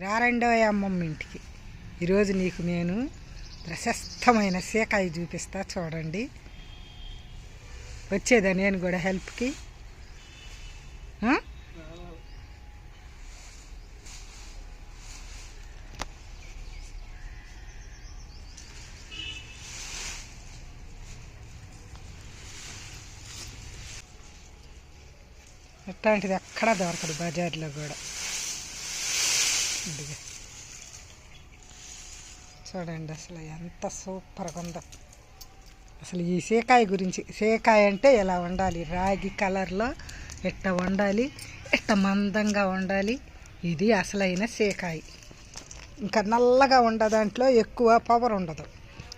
రారండో అమ్మమ్మ ఇంటికి. ఈరోజు నీకు నేను ప్రశస్తమైన సీకాయ చూపిస్తా చూడండి. వచ్చేదా నేను కూడా హెల్ప్కి? ఎట్లాంటిది ఎక్కడా దొరకదు బజార్లో కూడా. ఇదిగా. చూడండి అసలు ఎంత సూపర్గా ఉందో. అసలు ఈ సీకాయ గురించి సీకాయ అంటే ఇలా ఉండాలి రాగి కలర్లో ఇట్ట వండాలి? ఇట్ట మందంగా ఉండాలి ఇది అసలైన సీకాయ. ఇంకా నల్లగా ఉండ దాంట్లో ఎక్కువ పవర్ ఉండదు.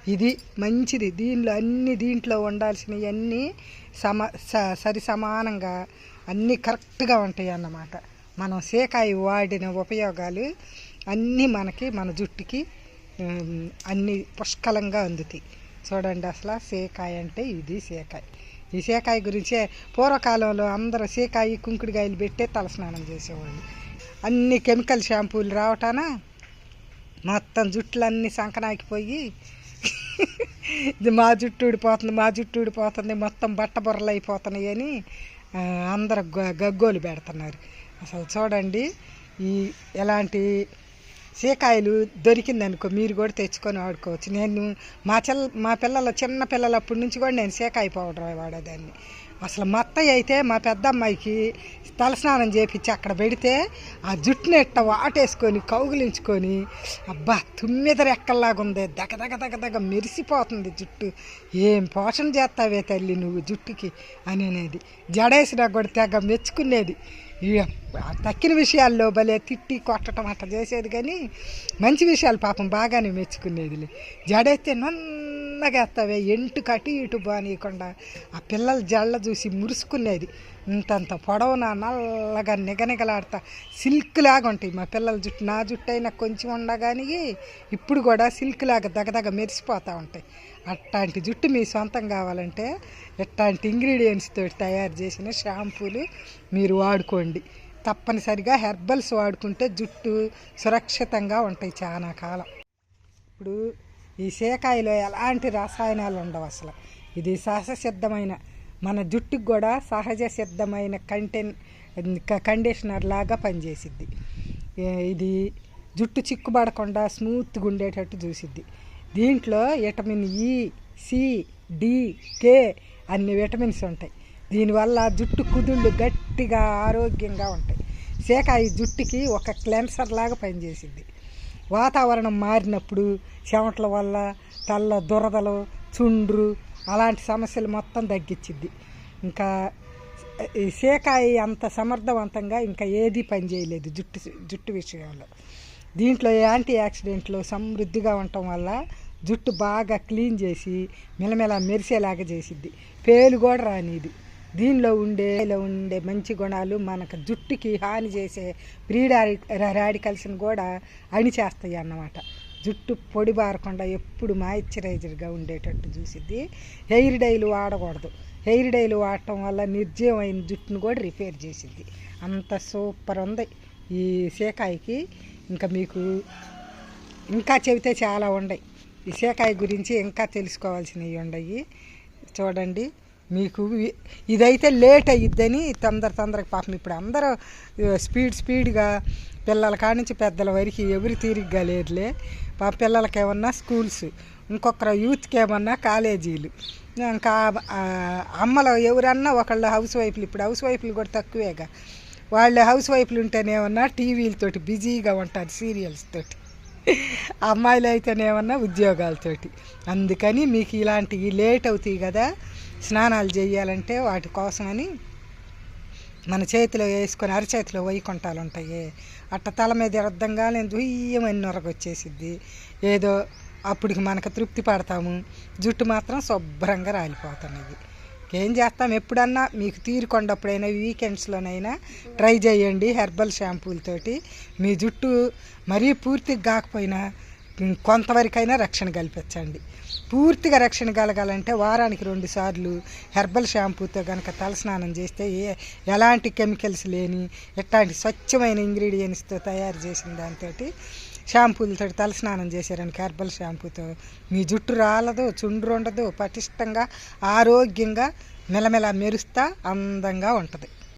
ఇది మంచిది. దీనిలో అన్ని దీంట్లో ఉండాల్సినవి అన్నీ సమ స- సరి సమానంగా అన్నీ కరెక్ట్గా ఉంటాయి అన్నమాట మనం సీకాయ వాడిన ఉపయోగాలు అన్నీ మనకి మన జుట్టుకి అన్ని పుష్కలంగా అందుతాయి. చూడండి అసలు సీకాయ అంటే ఇది సీకాయ. ఈ సీకాయ గురించే పూర్వకాలంలో అందరూ సీకాయ కుంకుడుకాయలు పెట్టే తలస్నానం చేసేవాళ్ళు. అన్ని కెమికల్ షాంపూలు రావటాన మొత్తం జుట్టులన్నీ సంకనాకిపోయి ఇది మా జుట్టు ఊడిపోతుంది మా జుట్టు ఊడిపోతుంది మొత్తం బట్ట బుర్రలు అయిపోతున్నాయి అని అందరు గ- గగ్గోలు పెడుతున్నారు. అసలు చూడండి ఈ ఎలాంటి సీకాయలు దొరికిందనుకో మీరు కూడా తెచ్చుకొని వాడుకోవచ్చు. నేను మా చెల్ మా పిల్లల చిన్న పిల్లలప్పటి నుంచి కూడా నేను సీకాయ పౌడర్ వాడేదాన్ని. అసలు మా అత్తయ్య అయితే మా పెద్దమ్మాయికి తలస్నానం చేపించి అక్కడ పెడితే ఆ జుట్టుని ఎట్ట వాటేసుకొని కౌగులించుకొని అబ్బా తుమ్మిద రెక్కల్లాగుంది. దగ దగ దగ దగ మెరిసిపోతుంది జుట్టు. ఏం పోషణ చేస్తావే తల్లి నువ్వు జుట్టుకి అని అనేది జడేసినా కూడా తెగ మెచ్చుకునేది. తక్కిన విషయాల్లో భలే తిట్టి కొట్టడం అట్లా చేసేది కానీ మంచి విషయాలు పాపం బాగానే మెచ్చుకునేదిలే. జడైతే నన్ను ఎత్తావే ఎంటు కటి ఇటు బానీయకుండా. ఆ పిల్లల జళ్ళ చూసి మురుసుకునేది. ఇంతంత పొడవున నల్లగా నిగనిగలాడతా. సిల్క్ లాగా ఉంటాయి మా పిల్లల జుట్టు. నా జుట్టు అయినా కొంచెం ఉండగాని ఇప్పుడు కూడా సిల్క్ లాగా దగదగ మెరిసిపోతూ ఉంటాయి. అట్లాంటి జుట్టు మీ సొంతం కావాలంటే ఇట్లాంటి ఇంగ్రీడియంట్స్ తోటి తయారు చేసిన షాంపూలు మీరు వాడుకోండి. తప్పనిసరిగా హెర్బల్స్ వాడుకుంటే జుట్టు సురక్షితంగా ఉంటాయి చాలా కాలం. ఇప్పుడు ఈ సేకాయలో ఎలాంటి రసాయనాలు ఉండవు అసలు. ఇది సహజ సిద్ధమైన మన జుట్టుకు కూడా సహజ సిద్ధమైన కంటెన్ కండిషనర్ లాగా పనిచేసిద్ది. ఇది జుట్టు చిక్కుబడకుండా స్మూత్గా ఉండేటట్టు చూసిద్ది. దీంట్లో విటమిన్ ఈ సి డి కే అన్ని విటమిన్స్ ఉంటాయి. దీనివల్ల జుట్టు కుదుళ్ళు గట్టిగా ఆరోగ్యంగా ఉంటాయి. సేకాయ జుట్టుకి ఒక క్లెన్సర్ లాగా పనిచేసిద్ది. వాతావరణం మారినప్పుడు చెమటల వల్ల తల్ల దురదలు చుండ్రు అలాంటి సమస్యలు మొత్తం తగ్గించిద్ది ఇంకా ఈ సేకాయ అంత సమర్థవంతంగా ఇంకా ఏది పనిచేయలేదు జుట్టు జుట్టు విషయంలో. దీంట్లో యాంటీ యాక్సిడెంట్లు సమృద్ధిగా ఉండటం వల్ల జుట్టు బాగా క్లీన్ చేసి మెలమెల మెరిసేలాగా చేసిద్ది. పేలు కూడా రానిది. దీనిలో ఉండే ఉండే మంచి గుణాలు మనకు జుట్టుకి హాని చేసే ప్రీ రాడికల్స్ని కూడా అణిచేస్తాయి అన్నమాట. జుట్టు పొడి బారకుండా ఎప్పుడు మాయిశ్చరైజర్గా ఉండేటట్టు చూసిద్ది. హెయిర్ డైలు వాడకూడదు. హెయిర్ డైలు వాడటం వల్ల నిర్జీవమైన జుట్టును కూడా రిపేర్ చేసిద్ది. అంత సూపర్ ఉంది ఈ సేకాయకి. ఇంకా మీకు ఇంకా చెబితే చాలా ఉన్నాయి. ఈ సేకాయ గురించి ఇంకా తెలుసుకోవాల్సినవి ఉన్నాయి. చూడండి. మీకు ఇదైతే లేట్ అయ్యిద్దని తొందర తొందరగా పాపం ఇప్పుడు అందరూ స్పీడ్ స్పీడ్గా పిల్లల కాడి నుంచి పెద్దల వరకు ఎవరి తీరిగ్గా లేదులే. పాప పిల్లలకి ఏమన్నా స్కూల్స్ ఇంకొకరు యూత్కి ఏమన్నా కాలేజీలు. ఇంకా అమ్మలు ఎవరన్నా ఒకళ్ళు హౌస్ వైఫ్లు ఇప్పుడు హౌస్ వైఫ్లు కూడా తక్కువేగా. వాళ్ళు హౌస్ వైఫ్లు ఉంటేనేమన్నా టీవీలతోటి బిజీగా ఉంటారు సీరియల్స్ తోటి. అమ్మాయిలు అయితేనేమన్నా ఉద్యోగాలతోటి. అందుకని మీకు ఇలాంటివి లేట్ అవుతాయి కదా. స్నానాలు చేయాలంటే వాటి కోసమని మన చేతిలో వేసుకొని అరచేతిలో వైకుంఠాలు ఉంటాయి. అట్ట తల మీద ఎరద్దంగా నేను దుయ్యమని నొరగొచ్చేసిద్ది. ఏదో అప్పటికి మనకు తృప్తి పడతాము. జుట్టు మాత్రం శుభ్రంగా రాలిపోతున్నది. ఏం చేస్తాం? ఎప్పుడన్నా మీకు తీరుకొండప్పుడైనా వీకెండ్స్లోనైనా ట్రై చేయండి హెర్బల్ షాంపూలతోటి. మీ జుట్టు మరీ పూర్తిగా కాకపోయినా కొంతవరకైనా రక్షణ కల్పించండి. పూర్తిగా రక్షణ కలగాలంటే వారానికి రెండు సార్లు హెర్బల్ షాంపూతో కనుక తలస్నానం చేస్తే ఏ ఎలాంటి కెమికల్స్ లేని ఎట్లాంటి స్వచ్ఛమైన ఇంగ్రీడియంట్స్తో తయారు చేసిన దాంతో షాంపూలతో తలస్నానం చేశారనుకో హెర్బల్ షాంపూతో మీ జుట్టు రాలదు చుండ్రు ఉండదు పటిష్టంగా ఆరోగ్యంగా మెలమెల మెరుస్తా అందంగా ఉంటుంది.